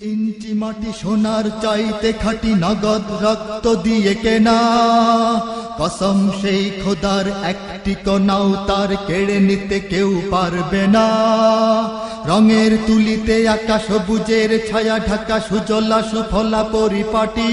ইঞ্চি মাটি সোনার চাইতে খাটি নগদ রক্ত দিয়ে কেনা। কসম সেই খোদার একটি কনাও তার কেড়ে নিতে কেউ পারবে না। রঙের তুলিতে আকাশ সবুজের ছায়া ঢাকা সুজলা সুফলা পরিপাটি।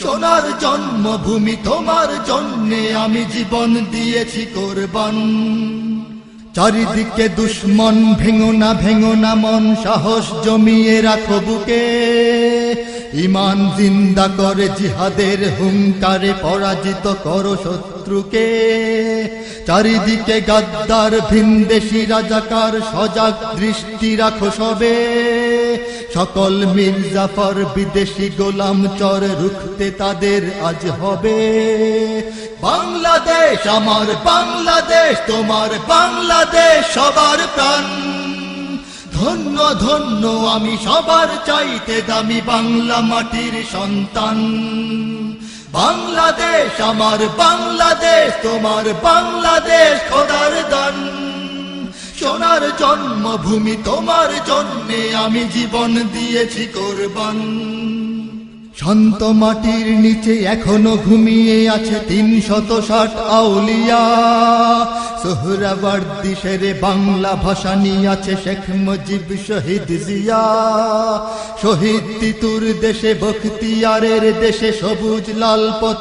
সোনার জন্মভূমি, তোমার জন্যে আমি জীবন দিয়েছি কোরবান। চারিদিকে দুশ্মন ভেঙো না ভেঙো না মন, সাহস জমিয়ে রাখো বুকে। ইমান জিন্দা করে জিহাদের হুঙ্কারে পরাজিত করো শত্রুকে। চারিদিকে গাদ্দার, ভিনদেশি রাজাকার, সজাগ দৃষ্টি রাখো সবে। সকল মির্জাফর বিদেশি গোলাম চর রুখতে তাদের আজ হবে। বাংলাদেশ আমার, বাংলাদেশ তোমার, বাংলাদেশ সবার প্রাণ। ধন্য ধন্য, আমি সবার চাইতে দামি বাংলা মাটির সন্তান। বাংলাদেশ আমার, বাংলাদেশ তোমার, বাংলাদেশ দান সোনার জন্মভূমি, তোমার জন্যে আমি জীবন দিয়েছি কোরবান। শান্ত মাটির নিচে এখনও ঘুমিয়ে আছে তিন শত ষাট আউলিয়া। সোহরাবার্দি সেরে বাংলা ভাষা নিয়ে আছে শেখ মুজিব শহীদ জিয়া। শহীদ তিতুর দেশে বখতিয়ারের দেশে সবুজ লাল পতা